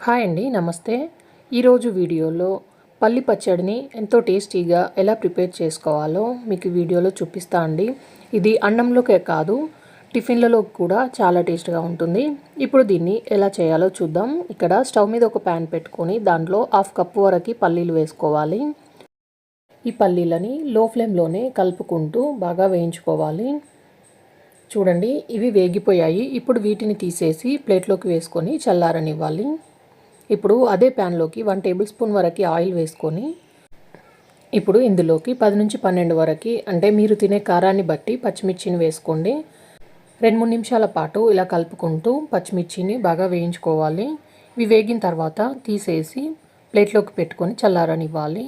Hi అండి నమస్తే. ఈరోజు వీడియోలో పల్లి పచ్చడిని ఎంతో టేస్టీగా ఎలా ప్రిపేర్ చేసుకోవాలో మీకు వీడియోలో చూపిస్తా అండి. ఇది అన్నంలోకే కాదు టిఫిన్లలో కూడా చాలా టేస్ట్గా ఉంటుంది. ఇప్పుడు దీన్ని ఎలా చేయాలో చూద్దాం. ఇక్కడ స్టవ్ మీద ఒక ప్యాన్ పెట్టుకొని దాంట్లో హాఫ్ కప్పు వరకు పల్లీలు వేసుకోవాలి. ఈ పల్లీలని లో ఫ్లేమ్లోనే కలుపుకుంటూ బాగా వేయించుకోవాలి. చూడండి ఇవి వేగిపోయాయి. ఇప్పుడు వీటిని తీసేసి ప్లేట్లోకి వేసుకొని చల్లారనివ్వాలి. ఇప్పుడు అదే ప్యాన్లోకి వన్ టేబుల్ స్పూన్ వరకు ఆయిల్ వేసుకొని ఇప్పుడు ఇందులోకి పది నుంచి పన్నెండు వరకు అంటే మీరు తినే కారాన్ని బట్టి పచ్చిమిర్చిని వేసుకోండి. రెండు మూడు నిమిషాల పాటు ఇలా కలుపుకుంటూ పచ్చిమిర్చిని బాగా వేయించుకోవాలి. ఇవి వేగిన తర్వాత తీసేసి ప్లేట్లోకి పెట్టుకొని చల్లారనివ్వాలి.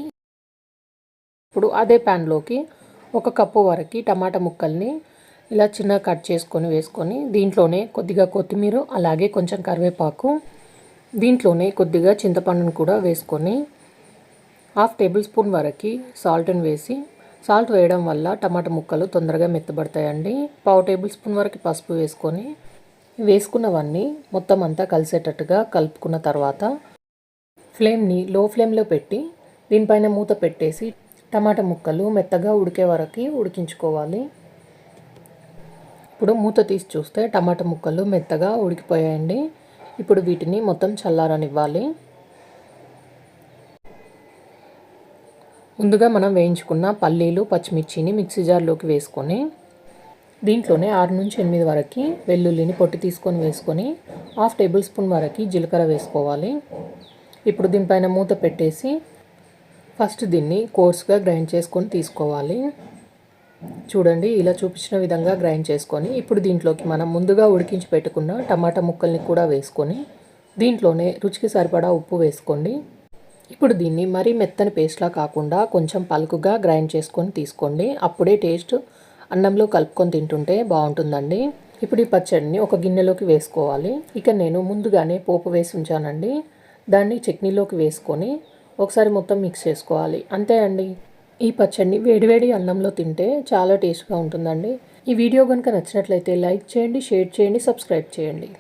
ఇప్పుడు అదే ప్యాన్లోకి ఒక కప్పు వరకు టమాటా ముక్కల్ని ఇలా చిన్న కట్ చేసుకొని వేసుకొని దీంట్లోనే కొద్దిగా కొత్తిమీర అలాగే కొంచెం కరివేపాకు దీంట్లోనే కొద్దిగా చింతపండును కూడా వేసుకొని హాఫ్ టేబుల్ స్పూన్ వరకు సాల్ట్ని వేసి సాల్ట్ వేయడం వల్ల టమాటా ముక్కలు తొందరగా మెత్తబడతాయండి. పావు టేబుల్ స్పూన్ వరకు పసుపు వేసుకొని వేసుకున్నవన్నీ మొత్తం అంతా కలిసేటట్టుగా కలుపుకున్న తర్వాత ఫ్లేమ్ని లో ఫ్లేమ్లో పెట్టి దీనిపైన మూత పెట్టేసి టమాటా ముక్కలు మెత్తగా ఉడికే వరకు ఉడికించుకోవాలి. ఇప్పుడు మూత తీసి చూస్తే టమాటా ముక్కలు మెత్తగా ఉడికిపోయాయండి. ఇప్పుడు వీటిని మొత్తం చల్లారనివ్వాలి. ముందుగా మనం వేయించుకున్న పల్లీలు పచ్చిమిర్చిని మిక్సీ జార్లోకి వేసుకొని దీంట్లోనే ఆరు నుంచి ఎనిమిది వరకు వెల్లుల్లిని పొట్టి తీసుకొని వేసుకొని హాఫ్ టేబుల్ స్పూన్ వరకు జీలకర్ర వేసుకోవాలి. ఇప్పుడు దీనిపైన మూత పెట్టేసి ఫస్ట్ దీన్ని కోర్స్గా గ్రైండ్ చేసుకొని తీసుకోవాలి. చూడండి ఇలా చూపించిన విధంగా గ్రైండ్ చేసుకొని ఇప్పుడు దీంట్లోకి మనం ముందుగా ఉడికించి పెట్టుకున్న టమాటా ముక్కల్ని కూడా వేసుకొని దీంట్లోనే రుచికి సరిపడా ఉప్పు వేసుకోండి. ఇప్పుడు దీన్ని మరీ మెత్తని పేస్ట్లా కాకుండా కొంచెం పలుకుగా గ్రైండ్ చేసుకొని తీసుకోండి. అప్పుడే టేస్ట్ అన్నంలో కలుపుకొని తింటుంటే బాగుంటుందండి. ఇప్పుడు ఈ పచ్చడిని ఒక గిన్నెలోకి వేసుకోవాలి. ఇక నేను ముందుగానే పోపు వేసి ఉంచానండి. దాన్ని చట్నీలోకి వేసుకొని ఒకసారి మొత్తం మిక్స్ చేసుకోవాలి. అంతే అండి. ఈ పచ్చడిని వేడివేడి అన్నంలో తింటే చాలా టేస్ట్గా ఉంటుందండి. ఈ వీడియో కనుక నచ్చినట్లయితే లైక్ చేయండి షేర్ చేయండి సబ్స్క్రైబ్ చేయండి.